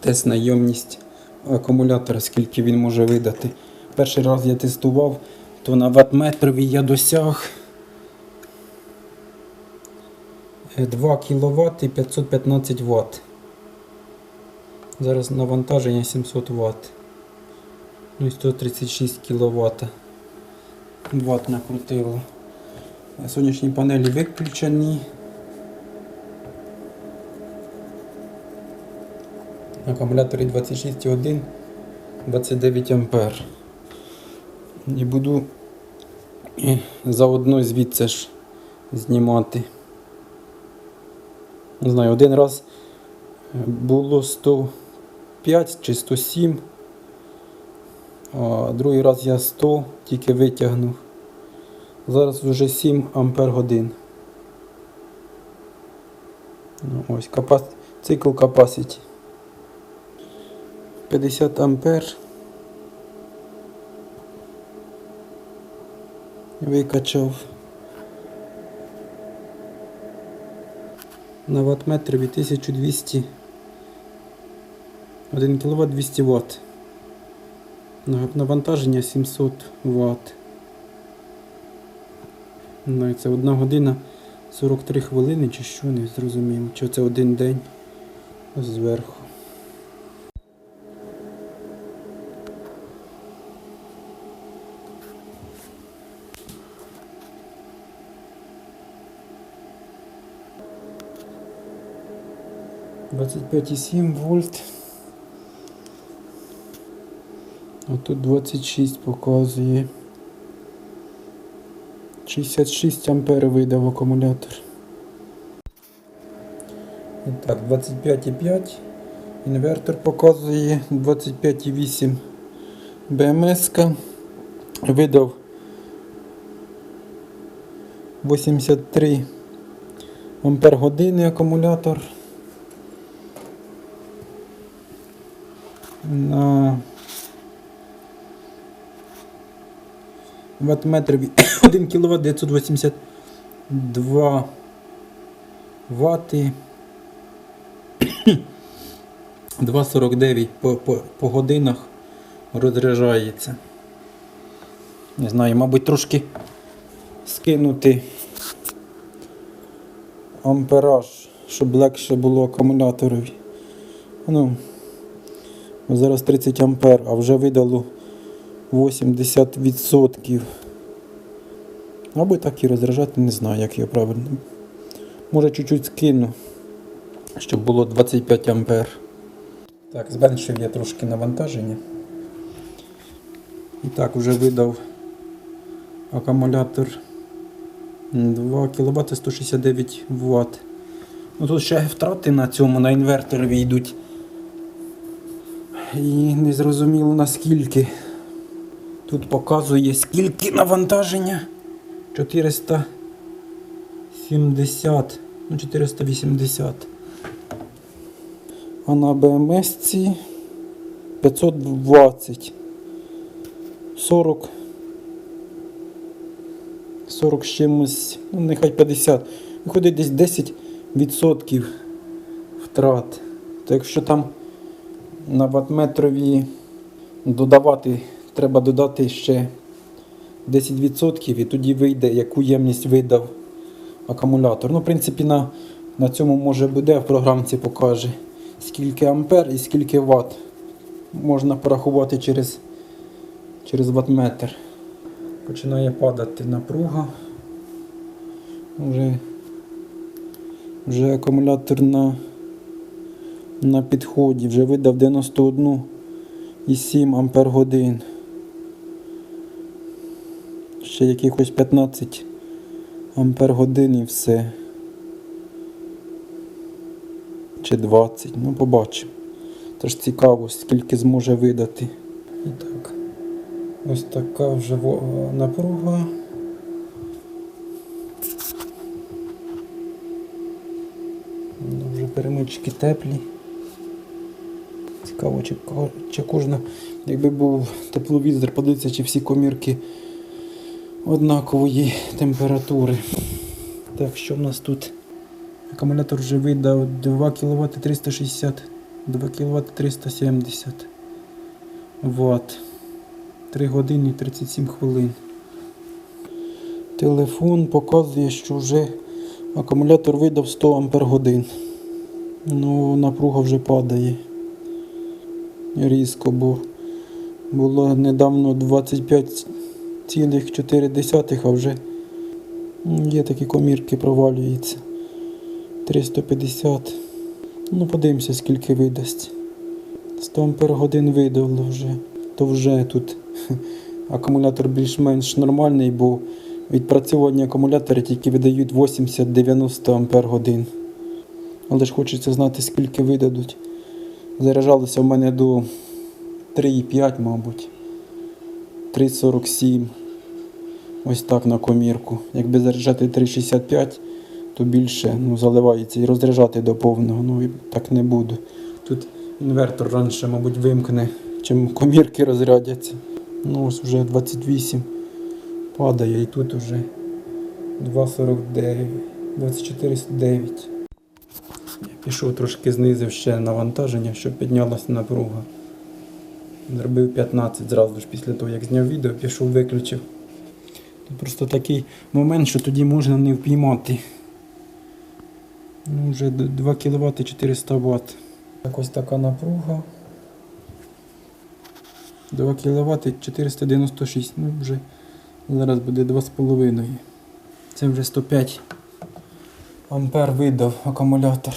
тест на ємність акумулятора, скільки він може видати. Перший раз я тестував, то на ватметрові я досяг е, 2 кВт і 515 Вт. Зараз навантаження 700 Вт. Ну і 136 кВт. Вт накрутило. Сонячні панелі виключені. Акумуляторі 26,1, 29 ампер. І буду заодно звідси ж знімати. Не знаю, один раз було 105 чи 107, а другий раз я 100 тільки витягнув. Зараз вже 7 ампер годин. Ну, ось капас... цикл capacity. 50 ампер. Викачав. На ваттметрові 1200 1 кВт 200 Вт. Навантаження 700 Вт. Ну, і це одна година 43 хвилини чи що, не зрозуміло. Чи це один день зверху. Двадцять п'ять і сім вольт. А тут 26 показує. 66 ампер видав акумулятор. І так, 25,5. Інвертор показує 25,8 БМС. Видав 83 ампер години акумулятор. На ваттметрові 1 кВт 982 вати 2,49 по, по, по годинах розряджається. Не знаю, мабуть, трошки скинути ампераж, щоб легше було акумуляторові. Ну, зараз 30 ампер, а вже видало 80%. Або так і розряджати, не знаю, як його правильно. Може чуть-чуть скину, щоб було 25 ампер. Так, зменшив я трошки навантаження. І так, вже видав акумулятор 2 кВт 169 Вт. Ну тут ще втрати на цьому, на інверторові йдуть. І не зрозуміло наскільки. Тут показує скільки навантаження. 470, ну 480. А на БМС ці 520. 40. 40 з чимось, ну нехай 50. Виходить десь 10% втрат. То якщо там на ватметрові додавати, треба додати ще 10% і тоді вийде, яку ємність видав акумулятор. Ну, в принципі, на, на цьому може буде, в програмці покаже, скільки ампер і скільки ватт. Можна порахувати через, через ваттметр. Починає падати напруга. Вже, вже акумулятор на, на підході, вже видав 91,7 ампер годин. Ще якихось 15 ампер годин і все. Чи 20, ну побачимо. Тож цікаво, скільки зможе видати. І так. Ось така вже напруга. Ну, Вже перемички теплі. Цікаво, чи, чи кожна, якби був тепловізор, подивитися, чи всі комірки однакової температури. Так, що в нас тут? Акумулятор вже видав 2 кВт 360 2 кВт 370 Вт. 3 години і 37 хвилин. Телефон показує, що вже акумулятор видав 100 Ампер годин. Ну, напруга вже падає. Різко, бо було недавно 25,4, а вже є такі комірки, провалюється. 350. Ну, подивимося, скільки видасть. 100 Ампер годин видало вже. То вже тут акумулятор більш-менш нормальний, бо відпрацьовані акумулятори тільки видають 80-90 Ампер годин. Але ж хочеться знати, скільки видадуть. Заряджалося в мене до 3,5, мабуть. 3,47. Ось так на комірку. Якби заряджати 3,65, то більше ну, заливається і розряджати до повного. Ну так не буду. Тут інвертор раніше, мабуть, вимкне, чим комірки розрядяться. Ну ось вже 28 падає і тут вже 2,49. 24,9. Пішов трошки знизив ще навантаження, щоб піднялася напруга. Зробив 15 зразу ж після того, як зняв відео, пішов, виключив. Тут просто такий момент, що тоді можна не впіймати. Ну, вже 2 кВт 400 Вт. Так ось така напруга. 2 кВт 496. Ну вже зараз буде 2,5. Це вже 105 ампер видав акумулятор.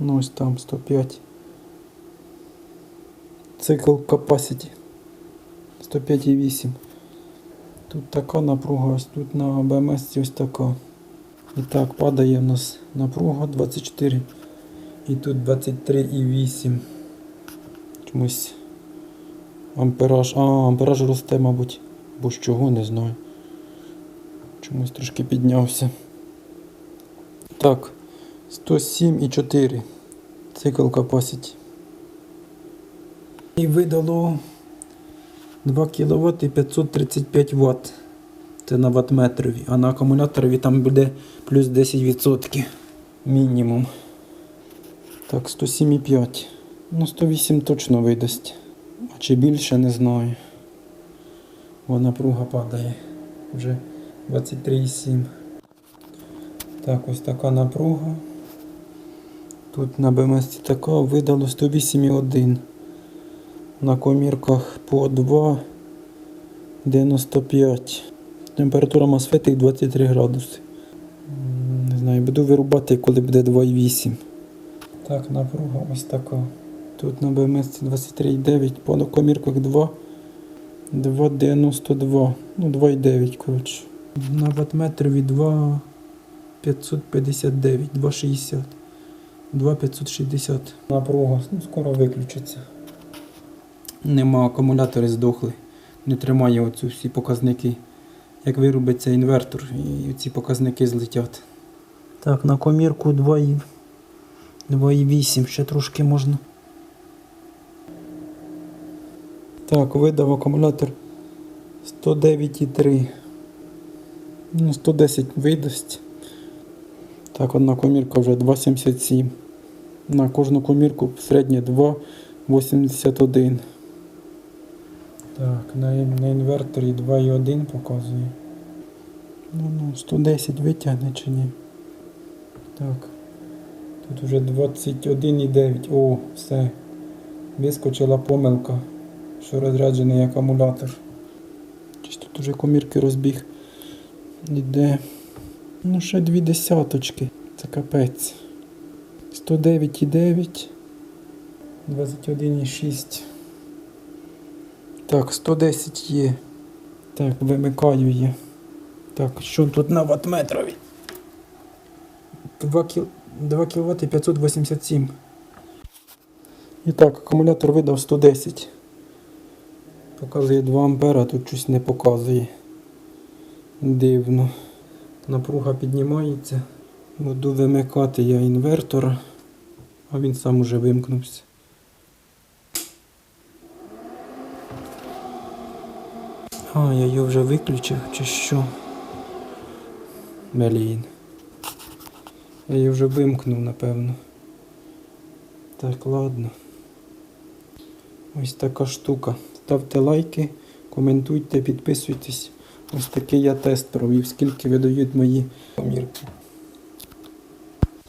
Ну ось там 105. Цикл capacity 105,8. Тут така напруга, ось тут на БМС ось така. І так, падає в нас напруга 24. І тут 23,8. Чомусь ампераж. А, ампераж росте, мабуть. Бо з чого, не знаю. Чомусь трошки піднявся. Так, 107,4 цикл capacity. І видало 2 кВт і 535 Вт. Це на ваттметрові, а на акумуляторові там буде плюс 10% мінімум. Так, 107,5. Ну, 108 точно видасть. А чи більше, не знаю. Бо напруга падає. Вже 23,7. Так, ось така напруга. Тут на БМС така видало 108,1. На комірках по 2,95. Температура мосфетів 23 градуси. Не знаю, буду вирубати, коли буде 2,8. Так, напруга ось така. Тут на БМС 23,9, по комірках 2. 2,92. Ну, 2,9, коротше. На ваттметрові 2. 559, 260, 2560. Напруга, ну скоро виключиться. Нема, акумулятори здохли. Не тримає оцю всі показники. Як вирубиться інвертор, і ці показники злетять. Так, на комірку 2,8, 2,8, ще трошки можна. Так, видав акумулятор 109,3. Ну, 110 видасть. Так, одна комірка вже 2,77. На кожну комірку середнє 2,81. Так, на, на інверторі 2,1 показує. Ну, ну, 110 витягне чи ні. Так. Тут вже 21,9. О, все. Вискочила помилка, що розряджений акумулятор. Чи тут уже комірки розбіг. Іде. Ну, ще дві десяточки. Це капець. 109,9. 21,6. Так, 110 є. Так, вимикаю є. Так, що тут на ваттметрові? 2 кіл... 2 кВт 587. І так, акумулятор видав 110. Показує 2 ампера, тут щось не показує. Дивно. Напруга піднімається. Буду вимикати я інвертора, а він сам уже вимкнувся. А, я його вже виключив чи що? Блін. Я її вже вимкнув, напевно. Так, ладно. Ось така штука. Ставте лайки, коментуйте, підписуйтесь. Ось такий я тест провів, скільки видають мої помірки.